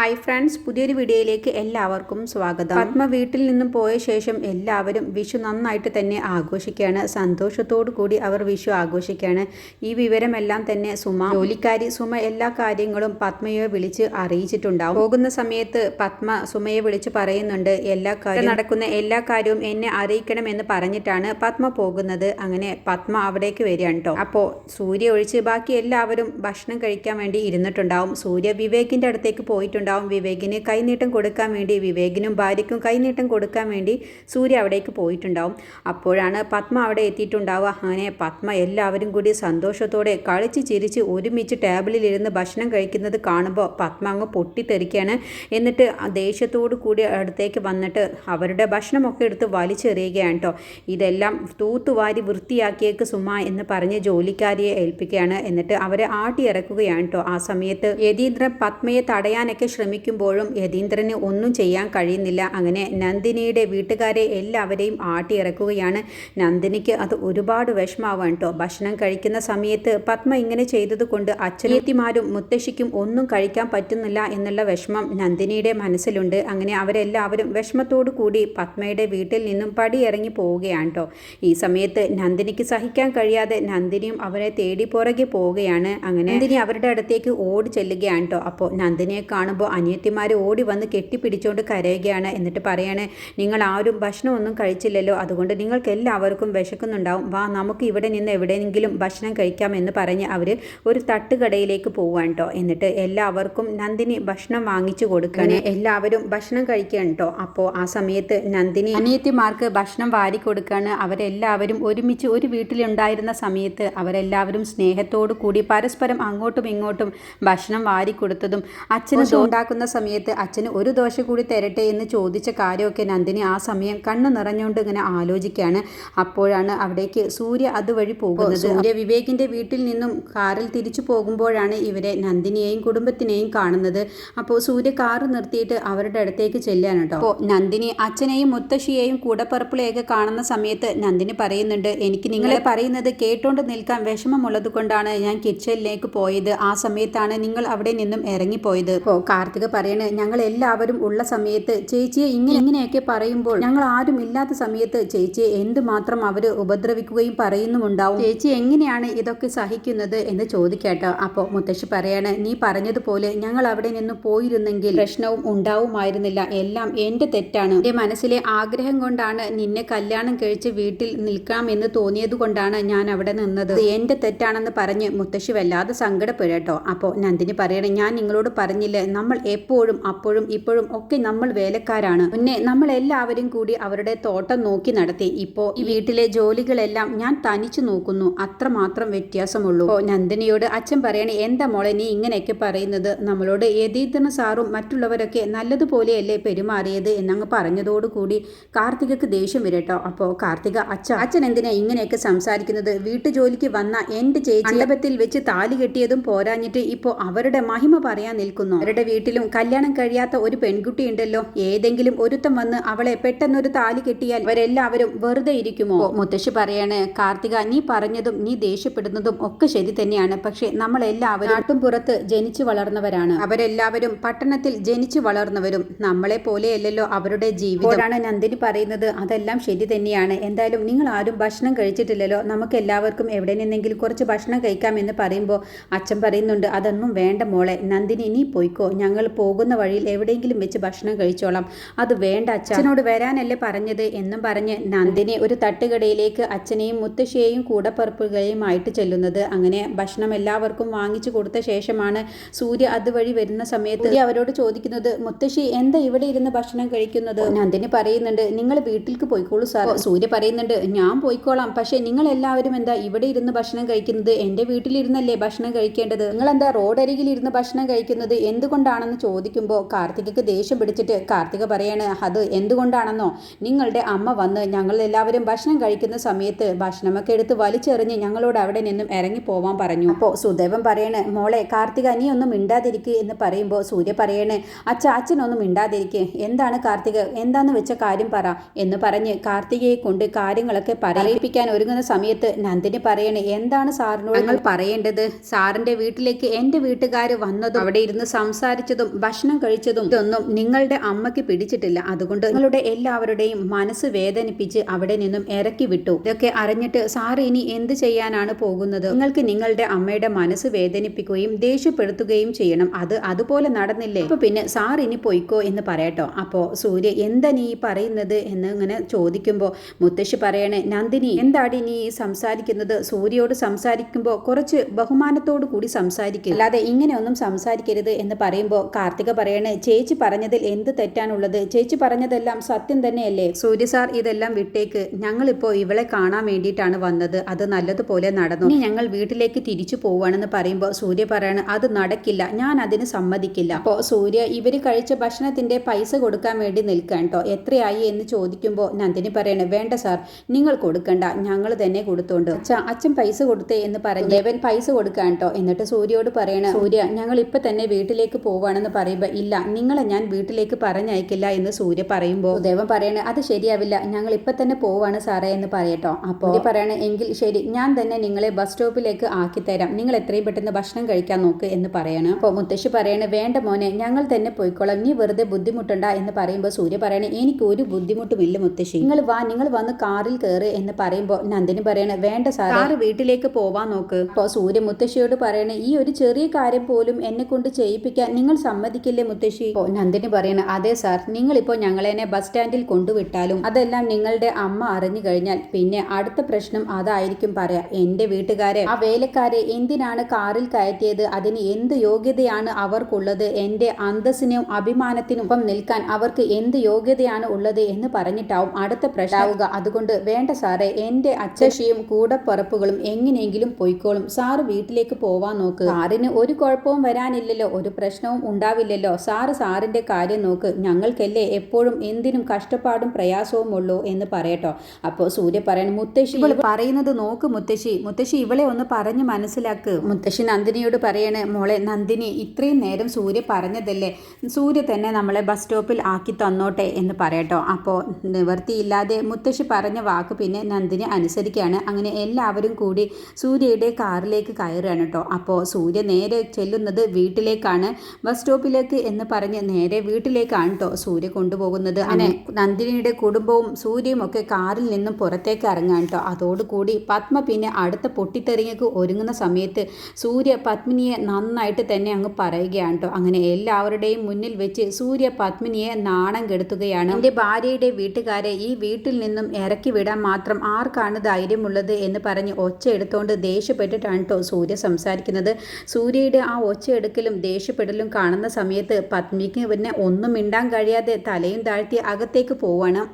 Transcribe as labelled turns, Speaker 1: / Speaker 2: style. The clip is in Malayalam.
Speaker 1: ഹായ് ഫ്രണ്ട്സ് പുതിയൊരു വീഡിയോയിലേക്ക് എല്ലാവർക്കും സ്വാഗതം. പത്മ വീട്ടിൽ നിന്നും പോയ ശേഷം എല്ലാവരും വിഷു നന്നായിട്ട് തന്നെ ആഘോഷിക്കുകയാണ്. സന്തോഷത്തോടു കൂടി അവർ വിഷു ആഘോഷിക്കുകയാണ്. ഈ വിവരമെല്ലാം തന്നെ സുമ ജോലിക്കാരി സുമ എല്ലാ കാര്യങ്ങളും പത്മയെ വിളിച്ച് അറിയിച്ചിട്ടുണ്ടാവും. പോകുന്ന സമയത്ത് പത്മ സുമയെ വിളിച്ച് പറയുന്നുണ്ട് എല്ലാ കാര്യം നടക്കുന്ന എല്ലാ കാര്യവും എന്നെ അറിയിക്കണം എന്ന് പറഞ്ഞിട്ടാണ് പത്മ പോകുന്നത്. അങ്ങനെ പത്മ അവിടേക്ക് വരികയാണ് കേട്ടോ അപ്പോൾ സൂര്യ ഒഴിച്ച് ബാക്കി എല്ലാവരും ഭക്ഷണം കഴിക്കാൻ വേണ്ടി ഇരുന്നിട്ടുണ്ടാവും. സൂര്യ വിവേകിന്റെ അടുത്തേക്ക് പോയിട്ടുണ്ടാവും വിവേകിന് കൈനീട്ടം കൊടുക്കാൻ വേണ്ടി വിവേകിനും ഭാര്യയ്ക്കും കൈനീട്ടം കൊടുക്കാൻ വേണ്ടി സൂര്യ അവിടേക്ക് പോയിട്ടുണ്ടാവും. അപ്പോഴാണ് പത്മ അവിടെ എത്തിയിട്ടുണ്ടാവുക. അങ്ങനെ പത്മ എല്ലാവരും കൂടി സന്തോഷത്തോടെ കളിച്ച് ചിരിച്ച് ഒരുമിച്ച് ടേബിളിലിരുന്ന് ഭക്ഷണം കഴിക്കുന്നത് കാണുമ്പോൾ പത്മ അങ്ങ് പൊട്ടിത്തെറിക്കുകയാണ്. എന്നിട്ട് ദേഷ്യത്തോടു കൂടി അടുത്തേക്ക് വന്നിട്ട് അവരുടെ ഭക്ഷണമൊക്കെ എടുത്ത് വലിച്ചെറിയുകയാണ് കേട്ടോ. ഇതെല്ലാം തൂത്തുവാരി വൃത്തിയാക്കിയേക്ക് സുമ എന്ന് പറഞ്ഞ് ജോലിക്കാരിയെ ഏൽപ്പിക്കുകയാണ്. എന്നിട്ട് അവരെ ആട്ടി ഇറക്കുകയാണ് കേട്ടോ. ആ സമയത്ത് യതീന്ദ്രൻ പത്മയെ തടയാനൊക്കെ ശ്രമിക്കുമ്പോഴും യതീന്ദ്രന് ഒന്നും ചെയ്യാൻ കഴിയുന്നില്ല. അങ്ങനെ നന്ദിനിയുടെ വീട്ടുകാരെ എല്ലാവരെയും ആട്ടിയിറക്കുകയാണ്. നന്ദിനിക്ക് അത് ഒരുപാട് വിഷമാവാണ് കേട്ടോ. ഭക്ഷണം കഴിക്കുന്ന സമയത്ത് പത്മ ഇങ്ങനെ ചെയ്തതുകൊണ്ട് അച്ഛനത്തിമാരും മുത്തശ്ശിക്കും ഒന്നും കഴിക്കാൻ പറ്റുന്നില്ല എന്നുള്ള വിഷമം നന്ദിനിയുടെ മനസ്സിലുണ്ട്. അങ്ങനെ അവരെല്ലാവരും വിഷമത്തോടു കൂടി പത്മയുടെ വീട്ടിൽ നിന്നും പടിയിറങ്ങി പോവുകയാണ് കേട്ടോ. ഈ സമയത്ത് നന്ദിനിക്ക് സഹിക്കാൻ കഴിയാതെ നന്ദിനിയും അവരെ തേടി പുറകെ പോവുകയാണ്. അങ്ങനെ നന്ദിനി അവരുടെ അടുത്തേക്ക് ഓടി ചെല്ലുകയാണ് കേട്ടോ. അപ്പോൾ നന്ദിനിയെ കാണുമ്പോൾ അനിയത്തിമാർ ഓടി വന്ന് കെട്ടിപ്പിടിച്ചുകൊണ്ട് കരയുകയാണ്. എന്നിട്ട് പറയാണ് നിങ്ങൾ ആരും ഭക്ഷണമൊന്നും കഴിച്ചില്ലല്ലോ. അതുകൊണ്ട് നിങ്ങൾക്ക് എല്ലാവർക്കും വിശക്കുന്നുണ്ടാവും. വാ നമുക്ക് ഇവിടെ നിന്ന് എവിടെയെങ്കിലും ഭക്ഷണം കഴിക്കാം എന്ന് പറഞ്ഞ് അവർ ഒരു തട്ടുകടയിലേക്ക് പോവാണ് കേട്ടോ എന്നിട്ട് എല്ലാവർക്കും നന്ദിനി ഭക്ഷണം വാങ്ങിച്ചു കൊടുക്കുകയാണ് എല്ലാവരും ഭക്ഷണം കഴിക്കുകയാണ് കേട്ടോ അപ്പോൾ ആ സമയത്ത് നന്ദിനി അനിയത്തിമാർക്ക് ഭക്ഷണം വാരി കൊടുക്കുകയാണ് അവരെല്ലാവരും ഒരുമിച്ച് ഒരു വീട്ടിലുണ്ടായിരുന്ന സമയത്ത് അവരെല്ലാവരും സ്നേഹത്തോടു കൂടി പരസ്പരം അങ്ങോട്ടും ഇങ്ങോട്ടും ഭക്ഷണം വാരി കൊടുത്തതും അച്ഛന് ഉണ്ടാക്കുന്ന സമയത്ത് അച്ഛന് ഒരു ദോശ കൂടി തരട്ടെ എന്ന് ചോദിച്ച കാര്യമൊക്കെ നന്ദിനി ആ സമയം കണ്ണ് നിറഞ്ഞുകൊണ്ട് ഇങ്ങനെ ആലോചിക്കുകയാണ്. അപ്പോഴാണ് അവിടേക്ക് സൂര്യ അതുവഴി പോകുന്നത്. സൂര്യ വിവേകിന്റെ വീട്ടിൽ നിന്നും കാറിൽ തിരിച്ചു പോകുമ്പോഴാണ് ഇവരെ നന്ദിനിയെയും കുടുംബത്തിനെയും കാണുന്നത്. അപ്പോൾ സൂര്യ കാറ് നിർത്തിയിട്ട് അവരുടെ അടുത്തേക്ക് ചെല്ലാണ് കേട്ടോ. അപ്പോൾ നന്ദിനി അച്ഛനെയും മുത്തശ്ശിയെയും കൂടപ്പറപ്പിലെയൊക്കെ കാണുന്ന സമയത്ത് നന്ദിനി പറയുന്നുണ്ട് എനിക്ക് നിങ്ങളെ പറയുന്നത് കേട്ടോണ്ട് നിൽക്കാൻ വിഷമമുള്ളത് കൊണ്ടാണ് ഞാൻ കിച്ചണിലേക്ക് പോയത്. ആ സമയത്താണ് നിങ്ങൾ അവിടെ നിന്നും ഇറങ്ങിപ്പോയത്. അപ്പോൾ കാർത്തിക പറയണ് ഞങ്ങൾ എല്ലാവരും ഉള്ള സമയത്ത് ചേച്ചിയെ ഇങ്ങനെ ഇങ്ങനെയൊക്കെ പറയുമ്പോൾ ഞങ്ങൾ ആരും ഇല്ലാത്ത സമയത്ത് ചേച്ചിയെ എന്തുമാത്രം അവർ ഉപദ്രവിക്കുകയും പറയുന്നുമുണ്ടാവും. ചേച്ചി എങ്ങനെയാണ് ഇതൊക്കെ സഹിക്കുന്നത് എന്ന് ചോദിക്കട്ടോ. അപ്പോൾ മുത്തശ്ശി പറയാണ് നീ പറഞ്ഞതുപോലെ ഞങ്ങൾ അവിടെ നിന്ന് പോയിരുന്നെങ്കിൽ പ്രശ്നവും ഉണ്ടാവുമായിരുന്നില്ല. എല്ലാം എന്റെ തെറ്റാണ്. എന്റെ മനസ്സിലെ ആഗ്രഹം കൊണ്ടാണ് നിന്നെ കല്യാണം കഴിച്ച് വീട്ടിൽ നിൽക്കാമെന്ന് തോന്നിയത് കൊണ്ടാണ് ഞാൻ അവിടെ നിന്നത്. എന്റെ തെറ്റാണെന്ന് പറഞ്ഞ് മുത്തശ്ശി വല്ലാതെ സങ്കടപ്പെടട്ടോ അപ്പോൾ നന്ദിനി പറയണേ ഞാൻ നിങ്ങളോട് പറഞ്ഞില്ലേ. നമ്മൾ എപ്പോഴും അപ്പോഴും ഇപ്പോഴും ഒക്കെ നമ്മൾ വേലക്കാരാണ്. മുന്നേ നമ്മൾ എല്ലാവരും കൂടി അവരുടെ തോട്ടം നോക്കി നടത്തി. ഇപ്പോ ഈ വീട്ടിലെ ജോലികളെല്ലാം ഞാൻ തനിച്ചു നോക്കുന്നു. അത്രമാത്രം വ്യത്യാസമുള്ളൂ. അപ്പോൾ നന്ദിനിയോട് അച്ഛൻ പറയണേ എന്താ മോളെ നീ ഇങ്ങനെയൊക്കെ പറയുന്നത്? നമ്മളോട് യതീന്ദ്രൻ സാറും മറ്റുള്ളവരൊക്കെ നല്ലതുപോലെയല്ലേ പെരുമാറിയത്? എന്നങ്ങ് പറഞ്ഞതോടുകൂടി കാർത്തികക്ക് ദേഷ്യം വരട്ടോ അപ്പോൾ കാർത്തിക അച്ഛ അച്ഛൻ എന്തിനാ ഇങ്ങനെയൊക്കെ സംസാരിക്കുന്നത്? വീട്ടു ജോലിക്ക് വന്ന എന്റെ ചേച്ചി മണ്ഡപത്തിൽ വെച്ച് താലി കെട്ടിയതും പോരാഞ്ഞിട്ട് ഇപ്പോ അവരുടെ മഹിമ പറയാൻ നിൽക്കുന്നു. അവരുടെ വീട്ടിലും കല്യാണം കഴിയാത്ത ഒരു പെൺകുട്ടി ഉണ്ടല്ലോ. ഏതെങ്കിലും ഒരുത്തം വന്ന് അവളെ പെട്ടെന്നൊരു താലി കെട്ടിയാൽ അവരെല്ലാവരും വെറുതെ ഇരിക്കുമോ? മുത്തശ്ശി പറയാണ് കാർത്തിക നീ പറഞ്ഞതും നീ ദേഷ്യപ്പെടുന്നതും ഒക്കെ ശരി തന്നെയാണ്. പക്ഷെ നമ്മളെല്ലാവരും നാട്ടും പുറത്ത് ജനിച്ചു വളർന്നവരാണ്. അവരെല്ലാവരും പട്ടണത്തിൽ ജനിച്ചു വളർന്നവരും. നമ്മളെ പോലെയല്ലല്ലോ അവരുടെ ജീവിതമാണ് നന്ദിനി പറയുന്നത് അതെല്ലാം ശരി തന്നെയാണ്. എന്തായാലും നിങ്ങൾ ആരും ഭക്ഷണം കഴിച്ചിട്ടില്ലല്ലോ. നമുക്ക് എല്ലാവർക്കും എവിടെ നിന്നെങ്കിലും കുറച്ച് ഭക്ഷണം കഴിക്കാമെന്ന് പറയുമ്പോൾ അച്ഛൻ പറയുന്നുണ്ട് അതൊന്നും വേണ്ട മോളെ. നന്ദിനി നീ പോയിക്കോ. ഞങ്ങൾ പോകുന്ന വഴിയിൽ എവിടെയെങ്കിലും വെച്ച് ഭക്ഷണം കഴിച്ചോളാം. അത് വേണ്ട അച്ഛനോട് വരാനല്ലേ പറഞ്ഞത് എന്നും പറഞ്ഞ് നന്ദിനി ഒരു തട്ടുകടയിലേക്ക് അച്ഛനെയും മുത്തശ്ശിയെയും കൂടപ്പറപ്പുകളെയുമായിട്ട് ചെല്ലുന്നത്. അങ്ങനെ ഭക്ഷണം എല്ലാവർക്കും വാങ്ങിച്ചു കൊടുത്ത ശേഷമാണ് സൂര്യ അതുവഴി വരുന്ന സമയത്ത് അവരോട് ചോദിക്കുന്നത് മുത്തശ്ശി എന്താ ഇവിടെ ഇരുന്ന് ഭക്ഷണം കഴിക്കുന്നത്? നന്ദിനി പറയുന്നുണ്ട് നിങ്ങൾ വീട്ടിലേക്ക് പോയിക്കോളൂ സാർ. സൂര്യ പറയുന്നുണ്ട് ഞാൻ പോയിക്കോളാം. പക്ഷേ നിങ്ങൾ എല്ലാവരും എന്താ ഇവിടെ ഇരുന്ന് ഭക്ഷണം കഴിക്കുന്നത്? എന്റെ വീട്ടിലിരുന്നല്ലേ ഭക്ഷണം കഴിക്കേണ്ടത്? നിങ്ങൾ എന്താ റോഡരികിൽ ഇരുന്ന് ഭക്ഷണം കഴിക്കുന്നത്? എന്തുകൊണ്ടാണെന്ന് ചോദിക്കുമ്പോൾ കാർത്തികയ്ക്ക് ദേഷ്യം പിടിച്ചിട്ട് കാർത്തിക പറയാണ് അത് എന്തുകൊണ്ടാണെന്നോ? നിങ്ങളുടെ അമ്മ വന്ന് ഞങ്ങളെല്ലാവരും ഭക്ഷണം കഴിക്കുന്ന സമയത്ത് ഭക്ഷണമൊക്കെ എടുത്ത് വലിച്ചെറിഞ്ഞ് ഞങ്ങളോട് അവിടെ നിന്നും ഇറങ്ങി പോവാൻ പറഞ്ഞു. അപ്പോൾ സുദേവൻ പറയണ് മോളെ കാർത്തിക നീ ഒന്നും മിണ്ടാതിരിക്കുക എന്ന് പറയുമ്പോൾ സൂര്യ പറയണ് അച്ഛ അച്ഛനൊന്നും മിണ്ടാതിരിക്കുക എന്താണ് കാർത്തിക? എന്താന്ന് വെച്ച കാര്യം പറ. എന്ന് പറഞ്ഞ് കാർത്തികയെ കൊണ്ട് കാര്യങ്ങളൊക്കെ പറയിപ്പിക്കാൻ ഒരുങ്ങുന്ന സമയത്ത് നന്ദിനി പറയണേ എന്താണ് സാറിനോട് ഞങ്ങൾ പറയേണ്ടത്? സാറിന്റെ വീട്ടിലേക്ക് എന്റെ വീട്ടുകാർ വന്നതും അവിടെ ഇരുന്ന് സംസാരിച്ച സംസാരിച്ചതും ഭക്ഷണം കഴിച്ചതും ഇതൊന്നും നിങ്ങളുടെ അമ്മയ്ക്ക് പിടിച്ചിട്ടില്ല. അതുകൊണ്ട് നിങ്ങളുടെ എല്ലാവരുടെയും മനസ്സ് വേദനിപ്പിച്ച് അവിടെ നിന്നും ഇറക്കി വിട്ടു. ഇതൊക്കെ അറിഞ്ഞിട്ട് സാർ ഇനി എന്ത് ചെയ്യാനാണ് പോകുന്നത്? നിങ്ങൾക്ക് നിങ്ങളുടെ അമ്മയുടെ മനസ്സ് വേദനിപ്പിക്കുകയും ദേഷ്യപ്പെടുത്തുകയും ചെയ്യണം. അത് അതുപോലെ നടന്നില്ലേ? അപ്പൊ പിന്നെ സാർ ഇനി പോയിക്കോ എന്ന് പറയട്ടോ. അപ്പോ സൂര്യ എന്താ നീ പറയുന്നത്? എന്ന് ഇങ്ങനെ ചോദിക്കുമ്പോൾ മുത്തശ്ശി പറയണേ നന്ദിനി എന്താടി നീ സംസാരിക്കുന്നത്? സൂര്യയോട് സംസാരിക്കുമ്പോൾ കുറച്ച് ബഹുമാനത്തോടു കൂടി സംസാരിക്കും. അല്ലാതെ ഇങ്ങനെയൊന്നും സംസാരിക്കരുത് എന്ന് പറയുമ്പോൾ കാർത്തിക പറയണേ ചേച്ചി പറഞ്ഞതിൽ എന്ത് തെറ്റാണുള്ളത്? ചേച്ചി പറഞ്ഞതെല്ലാം സത്യം തന്നെയല്ലേ? സൂര്യ സാർ ഇതെല്ലാം വിട്ടേക്ക്. ഞങ്ങളിപ്പോൾ ഇവളെ കാണാൻ വേണ്ടിയിട്ടാണ് വന്നത്. അത് നല്ലതുപോലെ നടന്നു. ഇനി ഞങ്ങൾ വീട്ടിലേക്ക് തിരിച്ചു പോവുകയാണെന്ന് പറയുമ്പോൾ സൂര്യ പറയാണ് അത് നടക്കില്ല. ഞാൻ അതിന് സമ്മതിക്കില്ല. അപ്പോൾ സൂര്യ ഇവർ കഴിച്ച ഭക്ഷണത്തിന്റെ പൈസ കൊടുക്കാൻ വേണ്ടി നിൽക്കാൻ കേട്ടോ എത്രയായി എന്ന് ചോദിക്കുമ്പോൾ നന്ദിനി പറയണേ വേണ്ട സാർ. നിങ്ങൾ കൊടുക്കണ്ട. ഞങ്ങൾ തന്നെ കൊടുത്തോണ്ട്. അച്ഛാ അച്ഛൻ പൈസ കൊടുത്തേ എന്ന് പറഞ്ഞു ദേവൻ പൈസ കൊടുക്കാൻ കേട്ടോ എന്നിട്ട് സൂര്യയോട് പറയണേ സൂര്യ ഞങ്ങൾ ഇപ്പൊ തന്നെ വീട്ടിലേക്ക് പോവാണെന്ന് പറയുമ്പോൾ ഇല്ല നിങ്ങളെ ഞാൻ വീട്ടിലേക്ക് പറഞ്ഞയക്കില്ല എന്ന് സൂര്യ പറയുമ്പോൾ ദേവൻ പറയണേ അത് ശരിയാവില്ല. ഞങ്ങൾ ഇപ്പം തന്നെ പോവാണ് സാറേ എന്ന് പറയട്ടോ. അപ്പോൾ പറയണേ എങ്കിൽ ശരി ഞാൻ തന്നെ നിങ്ങളെ ബസ് സ്റ്റോപ്പിലേക്ക് ആക്കി തരാം. നിങ്ങൾ എത്രയും പെട്ടെന്ന് ഭക്ഷണം കഴിക്കാൻ നോക്ക് എന്ന് പറയണം. അപ്പോൾ മുത്തശ്ശി പറയണേ വേണ്ട മോനെ ഞങ്ങൾ തന്നെ പോയിക്കോളാം. നീ വെറുതെ ബുദ്ധിമുട്ടുണ്ട എന്ന് പറയുമ്പോൾ സൂര്യ പറയണേ എനിക്ക് ഒരു ബുദ്ധിമുട്ടുമില്ല മുത്തശ്ശി. നിങ്ങൾ വാ നിങ്ങൾ വന്ന് കാറിൽ കയറ് എന്ന് പറയുമ്പോൾ നന്ദിനി പറയണേ വേണ്ട സാർ കാറ് വീട്ടിലേക്ക് പോവാൻ നോക്ക്. അപ്പോൾ സൂര്യ മുത്തശ്ശിയോട് പറയണേ ഈ ഒരു ചെറിയ കാര്യം പോലും എന്നെ കൊണ്ട് ചെയ്യിപ്പിക്കാൻ നിങ്ങൾ സമ്മതിക്കില്ലേ മുത്തശ്ശി? ഇപ്പോൾ നന്ദിനി പറയണേ അതെ സാർ. നിങ്ങളിപ്പോൾ ഞങ്ങളെന്നെ ബസ് സ്റ്റാൻഡിൽ കൊണ്ടുവിട്ടാലും അതെല്ലാം നിങ്ങളുടെ അമ്മ അറിഞ്ഞു കഴിഞ്ഞാൽ പിന്നെ അടുത്ത പ്രശ്നം അതായിരിക്കും പറയാ. എന്റെ വീട്ടുകാരെ ആ വേലക്കാരെ എന്തിനാണ് കാറിൽ കയറ്റിയത്? അതിന് എന്ത് യോഗ്യതയാണ് അവർക്കുള്ളത്? എന്റെ അന്തസ്സിനും അഭിമാനത്തിനും ഒപ്പം നിൽക്കാൻ അവർക്ക് എന്ത് യോഗ്യതയാണ് ഉള്ളത് എന്ന് പറഞ്ഞിട്ടാവും അടുത്ത പ്രശ്നമാവുക അതുകൊണ്ട് വേണ്ട സാറേ എന്റെ അച്ചശിയും കൂടപ്പറപ്പുകളും എങ്ങനെയെങ്കിലും പൊയ്ക്കോളും. സാറ് വീട്ടിലേക്ക് പോവാൻ നോക്ക്. സാറിന് ഒരു കുഴപ്പവും വരാനില്ലല്ലോ. ഒരു പ്രശ്നവും ഉണ്ടാവില്ലല്ലോ. സാറ് സാറിന്റെ കാര്യം നോക്ക്. ഞങ്ങൾക്കല്ലേ എപ്പോഴും എന്തിനും കഷ്ടപ്പാടും പ്രയാസവും ഉള്ളൂ എന്ന് പറയട്ടോ. അപ്പോൾ സൂര്യ പറയണം മുത്തശ്ശി ഇവൾ പറയുന്നത് നോക്ക് മുത്തശ്ശി. മുത്തശ്ശി ഇവളെ ഒന്ന് പറഞ്ഞ് മനസ്സിലാക്ക്. മുത്തശ്ശി നന്ദിനിയോട് പറയണേ മോളെ നന്ദിനി ഇത്രയും നേരം സൂര്യ പറഞ്ഞതല്ലേ? സൂര്യ തന്നെ നമ്മളെ ബസ് സ്റ്റോപ്പിൽ ആക്കി തന്നോട്ടെ എന്ന് പറയട്ടോ. അപ്പോൾ നിവൃത്തിയില്ലാതെ മുത്തശ്ശി പറഞ്ഞ വാക്ക് പിന്നെ നന്ദിനി അനുസരിക്കുകയാണ് അങ്ങനെ എല്ലാവരും കൂടി സൂര്യയുടെ കാറിലേക്ക് കയറുകയാണ് കേട്ടോ. അപ്പോൾ സൂര്യ നേരെ ചെല്ലുന്നത് വീട്ടിലേക്കാണ്. ബസ് സ്റ്റോപ്പിലേക്ക് എന്ന് പറഞ്ഞ് നേരെ വീട്ടിലേക്കാണ് കേട്ടോ സൂര്യ കൊണ്ടുപോകുന്നത്. അങ്ങനെ നന്ദിനിയുടെ കുടുംബവും സൂര്യയും ഒക്കെ കാറിൽ നിന്നും പുറത്തേക്ക് ഇറങ്ങാൻ കേട്ടോ അതോടുകൂടി പത്മ പിന്നെ അടുത്ത പൊട്ടിത്തെറിയക്ക് ഒരുങ്ങുന്ന സമയത്ത് സൂര്യ പത്മിനിയെ നന്നായിട്ട് തന്നെ അങ്ങ് പറയുകയാണ് കേട്ടോ അങ്ങനെ എല്ലാവരുടെയും മുന്നിൽ വെച്ച് സൂര്യ പത്മിനിയെ നാണം കെടുത്തുകയാണ്. എന്റെ ഭാര്യയുടെ വീട്ടുകാരെ ഈ വീട്ടിൽ നിന്നും ഇറക്കി വിടാൻ മാത്രം ആർക്കാണ് ധൈര്യമുള്ളത് എന്ന് പറഞ്ഞ് ഒച്ച എടുത്തുകൊണ്ട് ദേഷ്യപ്പെട്ടിട്ടാണ് കേട്ടോ സൂര്യ സംസാരിക്കുന്നത്. സൂര്യയുടെ ആ ഒച്ച എടുക്കലും ദേഷ്യപ്പെടലും കാണുന്ന സമയത്ത് പത്മിക്ക് പിന്നെ ഒന്നും മിണ്ടാൻ കഴിയാതെ തലയും താഴ്ത്തി അകത്തേക്ക് പോവാണ്.